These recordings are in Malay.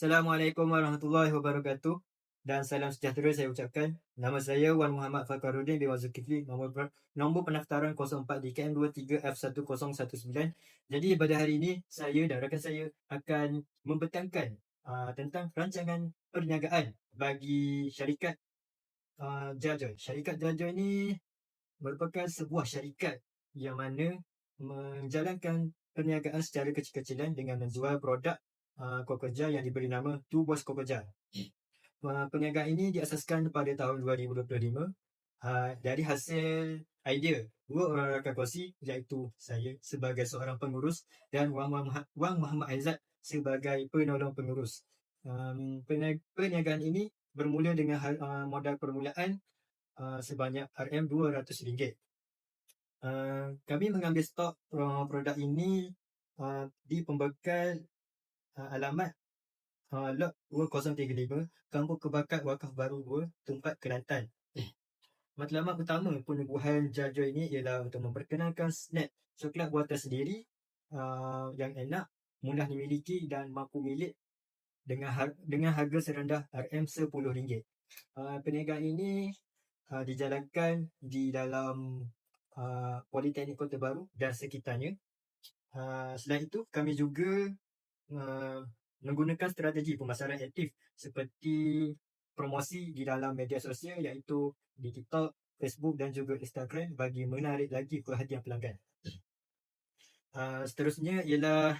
Assalamualaikum warahmatullahi wabarakatuh dan salam sejahtera saya ucapkan. Nama saya Wan Muhammad Fakhruddin bin Zulkifli, nombor, nombor pendaftaran 04 DKM 23F1019. Jadi pada hari ini saya dan rakan saya akan membentangkan uh, tentang rancangan perniagaan bagi syarikat uh, Jajoy. Syarikat Jajoy ini merupakan sebuah syarikat yang mana menjalankan perniagaan secara kecil-kecilan dengan menjual produk uh, Kokoja yang diberi nama Tu Bos Kokoja. Uh, perniagaan ini diasaskan pada tahun 2025 uh, dari hasil idea dua orang rakan kongsi iaitu saya sebagai seorang pengurus dan Wang Wang Muhammad Aizat sebagai penolong pengurus. Um, perniagaan ini bermula dengan uh, modal permulaan uh, sebanyak RM200. Uh, kami mengambil stok uh, produk ini uh, di pembekal uh, alamat uh, lot 2035 Kampung Kebakat Wakaf Baru 2 tempat Kelantan. Matlamat utama penubuhan Jajo ini ialah untuk memperkenalkan snack coklat buatan sendiri uh, yang enak, mudah dimiliki dan mampu milik dengan har- dengan harga serendah RM10. Uh, perniagaan ini uh, dijalankan di dalam uh, Politeknik Kota Baru dan sekitarnya. Uh, selain itu, kami juga uh, menggunakan strategi pemasaran aktif seperti promosi di dalam media sosial iaitu di TikTok, Facebook dan juga Instagram bagi menarik lagi perhatian pelanggan. Uh, seterusnya ialah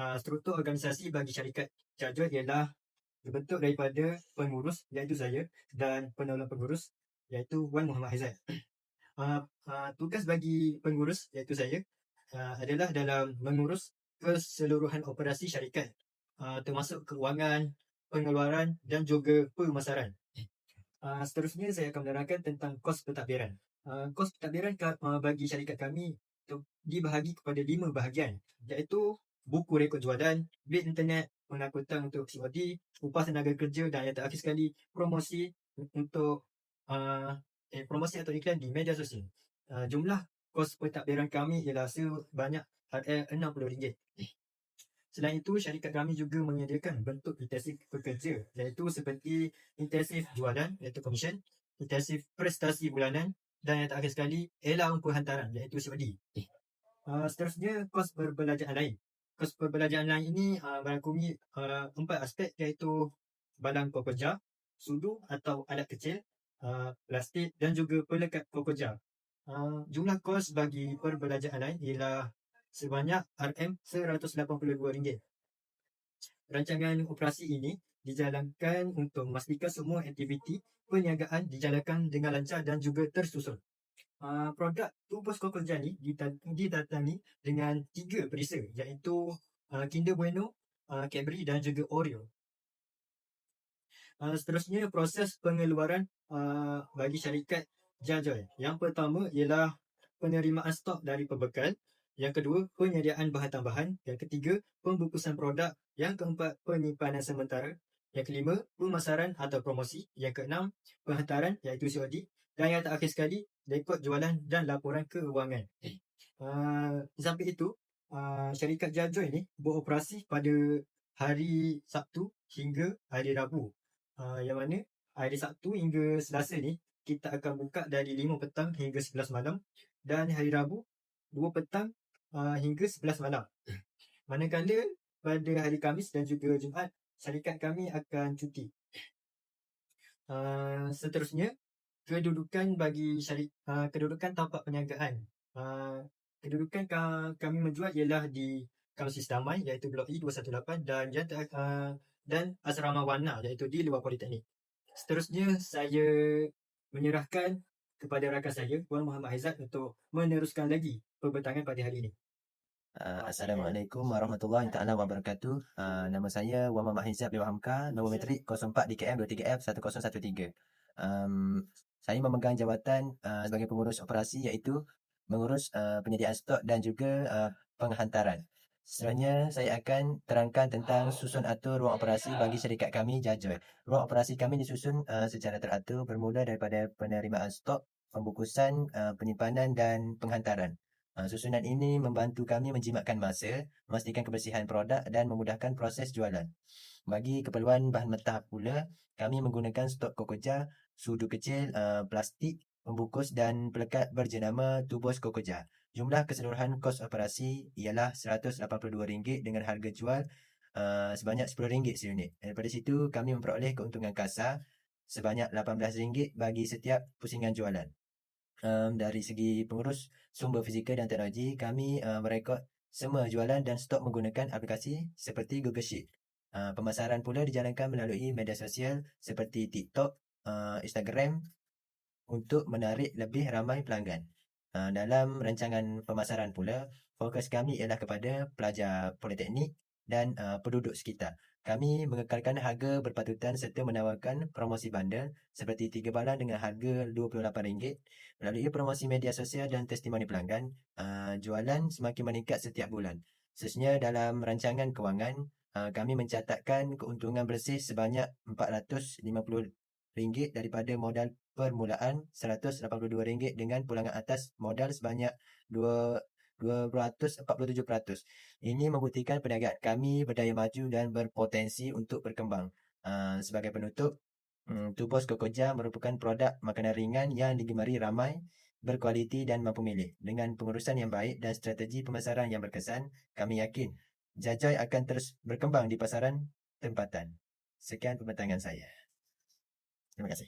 uh, struktur organisasi bagi syarikat Jajul ialah berbentuk daripada pengurus iaitu saya dan penolong pengurus iaitu Wan Muhammad Haizat. Uh, uh, tugas bagi pengurus iaitu saya uh, adalah dalam mengurus keseluruhan operasi syarikat uh, termasuk keuangan, pengeluaran dan juga pemasaran. Uh, seterusnya saya akan menerangkan tentang kos pentadbiran. Uh, kos pentadbiran uh, bagi syarikat kami dibahagi kepada lima bahagian iaitu buku rekod jualan, bil internet, penangkutan untuk COD, upah tenaga kerja dan yang terakhir sekali promosi untuk uh, eh, promosi atau iklan di media sosial. Uh, jumlah kos pentadbiran kami ialah sebanyak RM60. Selain itu, syarikat kami juga menyediakan bentuk intensif pekerja iaitu seperti intensif jualan iaitu komisen, intensif prestasi bulanan dan yang terakhir sekali allowance penghantaran iaitu COD. Uh, seterusnya, kos perbelanjaan lain. Kos perbelanjaan lain ini uh, merangkumi uh, empat aspek iaitu balang pekerja, sudu atau alat kecil, uh, plastik dan juga pelekat pekerja. Uh, jumlah kos bagi perbelanjaan lain ialah sebanyak RM182. Rancangan operasi ini dijalankan untuk memastikan semua aktiviti perniagaan dijalankan dengan lancar dan juga tersusun. Uh, produk Tubos Kokoja ni didatangi dengan tiga perisa iaitu uh, Kinder Bueno, uh, Cadbury dan juga Oreo. Uh, seterusnya proses pengeluaran uh, bagi syarikat Jajoy. Yang pertama ialah penerimaan stok dari pembekal. Yang kedua, penyediaan bahan tambahan. Yang ketiga, pembukusan produk. Yang keempat, penyimpanan sementara. Yang kelima, pemasaran atau promosi. Yang keenam, penghantaran iaitu COD. Dan yang terakhir sekali, rekod jualan dan laporan keuangan. Uh, sampai itu, uh, syarikat Jajoy ini beroperasi pada hari Sabtu hingga hari Rabu. Uh, yang mana hari Sabtu hingga Selasa ni kita akan buka dari 5 petang hingga 11 malam dan hari Rabu 2 petang uh, hingga 11 malam. Manakala pada hari Kamis dan juga Jumaat syarikat kami akan cuti. Uh, seterusnya kedudukan bagi syarikat uh, kedudukan tapak perniagaan. Uh, kedudukan ka- kami menjual ialah di kawasan Damai iaitu Blok E 218 dan jantan uh, dan asrama warna iaitu di luar politeknik. Seterusnya saya menyerahkan kepada rakan saya Puan Muhammad Haizat untuk meneruskan lagi perbentangan pada hari ini. Uh, Assalamualaikum warahmatullahi taala wabarakatuh. Uh, nama saya Wan Muhammad Haizat bin Hamka, nombor metrik 04 DKM 23F1013. Um, saya memegang jawatan uh, sebagai pengurus operasi iaitu mengurus uh, penyediaan stok dan juga uh, penghantaran. Seterusnya, saya akan terangkan tentang susun atur ruang operasi bagi syarikat kami, Jajoy. Ruang operasi kami disusun uh, secara teratur bermula daripada penerimaan stok, pembukusan, uh, penyimpanan dan penghantaran. Uh, susunan ini membantu kami menjimatkan masa, memastikan kebersihan produk dan memudahkan proses jualan. Bagi keperluan bahan mentah pula, kami menggunakan stok kokoja, sudu kecil, uh, plastik, pembungkus dan pelekat berjenama tubus kokoja. Jumlah keseluruhan kos operasi ialah RM182 dengan harga jual uh, sebanyak RM10 seunit. Daripada situ, kami memperoleh keuntungan kasar sebanyak RM18 bagi setiap pusingan jualan. Um, dari segi pengurus sumber fizikal dan teknologi, kami uh, merekod semua jualan dan stok menggunakan aplikasi seperti Google Sheet. Uh, pemasaran pula dijalankan melalui media sosial seperti TikTok, uh, Instagram untuk menarik lebih ramai pelanggan. Uh, dalam rancangan pemasaran pula, fokus kami ialah kepada pelajar politeknik dan uh, penduduk sekitar. Kami mengekalkan harga berpatutan serta menawarkan promosi bandel seperti tiga barang dengan harga RM28 melalui promosi media sosial dan testimoni pelanggan. Uh, jualan semakin meningkat setiap bulan. Sesungguhnya dalam rancangan kewangan, uh, kami mencatatkan keuntungan bersih sebanyak RM450 daripada modal permulaan RM182 dengan pulangan atas modal sebanyak 2 247%. Ini membuktikan perniagaan kami berdaya maju dan berpotensi untuk berkembang. Uh, sebagai penutup, um, Tubos Kokoja merupakan produk makanan ringan yang digemari ramai, berkualiti dan mampu milih. Dengan pengurusan yang baik dan strategi pemasaran yang berkesan, kami yakin Jajai akan terus berkembang di pasaran tempatan. Sekian pembentangan saya. Terima kasih.